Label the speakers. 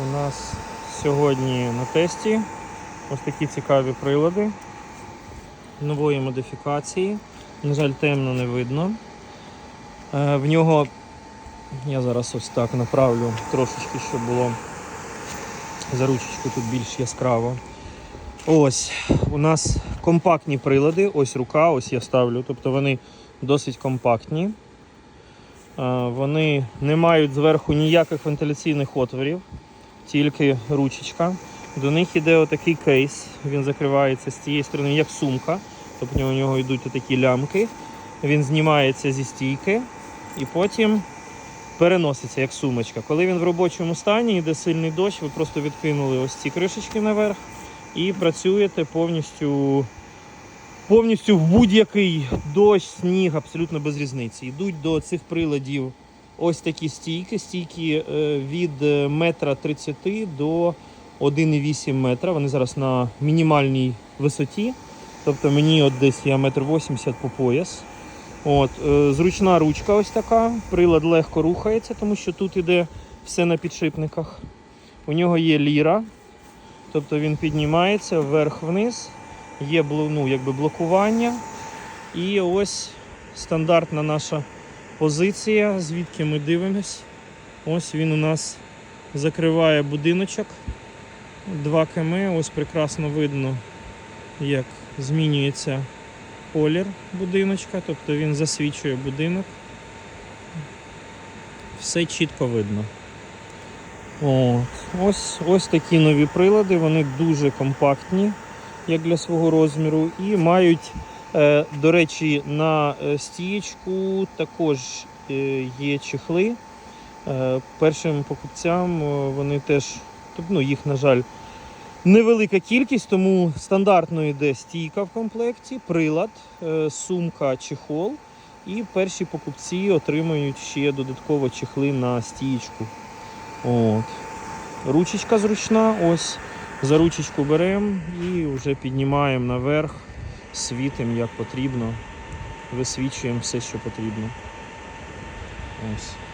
Speaker 1: У нас сьогодні на тесті ось такі цікаві прилади нової модифікації. На жаль, темно не видно. Е, В нього я зараз ось так направлю трошечки, щоб було за ручечку тут більш яскраво. Ось у нас компактні прилади, ось рука, ось я ставлю. Тобто вони досить компактні. Е, Вони не мають зверху ніяких вентиляційних отворів, тільки ручечка. До них іде отакий кейс, він закривається з цієї сторони, як сумка. Тобто у нього йдуть такі лямки. Він знімається зі стійки і потім переноситься як сумочка. Коли він в робочому стані, йде сильний дощ, ви просто відкинули ось ці кришечки наверх і працюєте повністю, повністю в будь-який дощ, сніг, абсолютно без різниці. Йдуть до цих приладів ось такі стійки, стійки е, від е, метра 30 до 1,8 метра. Вони зараз на мінімальній висоті. Тобто мені от десь я метр 80 по пояс. От, е, зручна ручка ось така. Прилад легко рухається, тому що тут іде все на підшипниках. У нього є ліра, тобто він піднімається вверх-вниз, є ну, якби блокування. І ось стандартна наша позиція, звідки ми дивимось. Ось він у нас закриває будиночок. 2 км. Ось прекрасно видно, як змінюється колір будиночка, тобто він засвічує будинок. Все чітко видно. От. Ось, ось такі нові прилади, вони дуже компактні, як для свого розміру, і мають, до речі, на е, стієчку також е, є чехли. Е, першим покупцям е, вони теж, тобто, ну, їх, на жаль, невелика кількість, тому стандартно йде стійка в комплекті, прилад, е, сумка, чехол. І перші покупці отримують ще додатково чехли на стієчку. От. Ручечка зручна, ось. За ручечку беремо і вже піднімаємо наверх, світимо як потрібно, висвічуємо все, що потрібно. Ось.